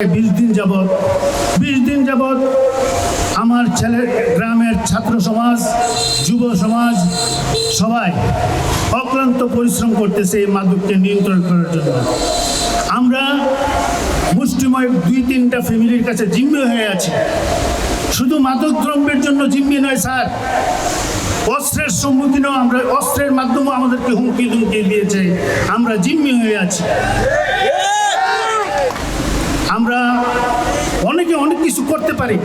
বিশ দিন যাবৎ, বিশ দিন যাবৎ আমার ছেলে, গ্রামের ছাত্র সমাজ, যুব সমাজ, সবাই অক্লান্ত পরিশ্রম করতেছে এই মাদককে নিয়ন্ত্রণ করার জন্য। আমরা মুষ্টিময় দুই তিনটা ফ্যামিলির কাছে জিম্মি হয়ে আছি। শুধু মাদক দ্রব্যের জন্য জিম্মি নয়, স্যার। অস্ত্রের সম্মুখীনও আমরা, অস্ত্রের মাধ্যমেও আমাদেরকে হুমকি ধুমকি দিয়েছে। আমরা জিম্মি হয়ে আছি আমরা অনেকে অনেক কিছু করতে পারি।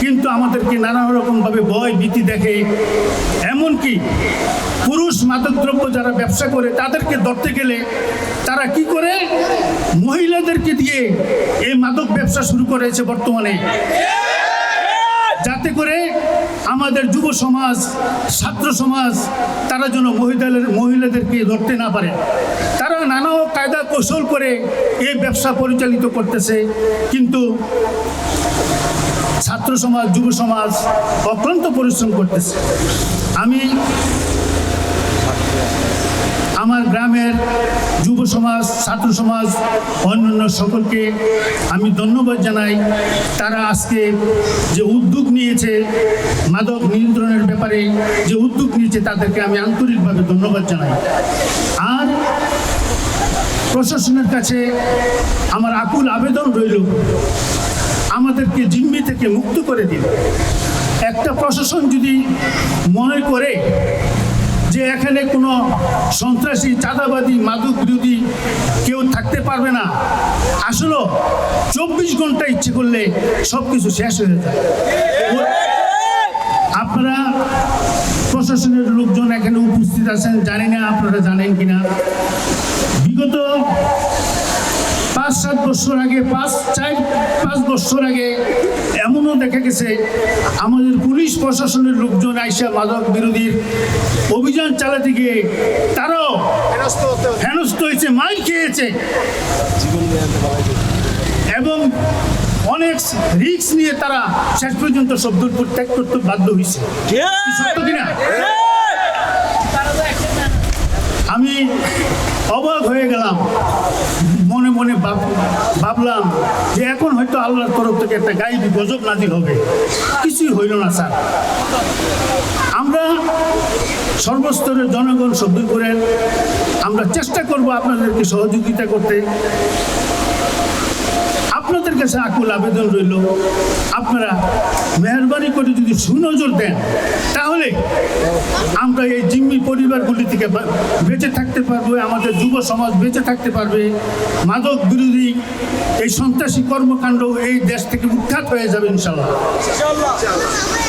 কিন্তু আমাদেরকে নানা রকমভাবে ভয় ভীতি দেখে। এমনকি পুরুষ মাদকদ্রব্য যারা ব্যবসা করে, তাদেরকে ধরতে গেলে তারা কি করে? মহিলাদেরকে দিয়ে এই মাদক ব্যবসা শুরু করেছে বর্তমানে। যাতে করে আমাদের যুব সমাজ, ছাত্র সমাজ, তারা যেন মহিলাদের, মহিলাদেরকে ধরতে না পারে। তারা নানা কায়দা কৌশল করে এই ব্যবসা পরিচালিত করতেছে। কিন্তু ছাত্র সমাজ, যুব সমাজ অক্লান্ত পরিশ্রম করতেছে। আমি আমার গ্রামের যুব সমাজ, ছাত্র সমাজ, অন্যান্য সকলকে আমি ধন্যবাদ জানাই। তারা আজকে যে উদ্যোগ নিয়েছে, মাদক নিয়ন্ত্রণের ব্যাপারে যে উদ্যোগ নিয়েছে, তাদেরকে আমি আন্তরিকভাবে ধন্যবাদ জানাই। আর প্রশাসনের কাছে আমার আকুল আবেদন রইল, আমাদেরকে জিম্মি থেকে মুক্ত করে দিন। একটা প্রশাসন যদি মনে করে এখানে কোনো সন্ত্রাসী, চাঁদাবাদী, মাদক বিরোধী কেউ থাকতে পারবে না। আসলে চব্বিশ ঘণ্টা ইচ্ছে করলে সব কিছু শেষ হয়ে যায় আপনারা প্রশাসনের লোকজন এখানে উপস্থিত আছেন, জানি না আপনারা জানেন কিনা। বিগত পাঁচ সাত বছর আগে পাঁচ চার পাঁচ বছর আগে এমনও দেখা গেছে আমাদের পুলিশ প্রশাসনের লোকজন আইসা মাদক বিরোধীর অভিযান চালাতে গিয়ে তারাও হেনস্থ হয়েছে মাইল খেয়েছে। এবং অনেক রিস্ক নিয়ে তারা শেষ পর্যন্ত শব্দপুর ত্যাগ করতে বাধ্য হয়েছে। আমি অবাক হয়ে গেলাম। মনে ভাবলাম যে এখন হয়তো আল্লাহর তরফ থেকে একটা গাইবি গজব নাজিল হবে। কিছুই হইল না, স্যার। আমরা সর্বস্তরের জনগণ করে আমরা চেষ্টা করব আপনাদেরকে সহযোগিতা করতে। আপনাদের কাছে আকুল আবেদন রইল। আপনারা মেহরবানি করে যদি সুনজর দেন, তাহলে আমরা এই জিম্মি পরিবারগুলি থেকে বেঁচে থাকতে পারব, আমাদের যুব সমাজ বেঁচে থাকতে পারবে। মাদক বিরোধী এই সন্ত্রাসী কর্মকাণ্ড এই দেশ থেকে উৎখাত হয়ে যাবে ইনশাল্লাহ।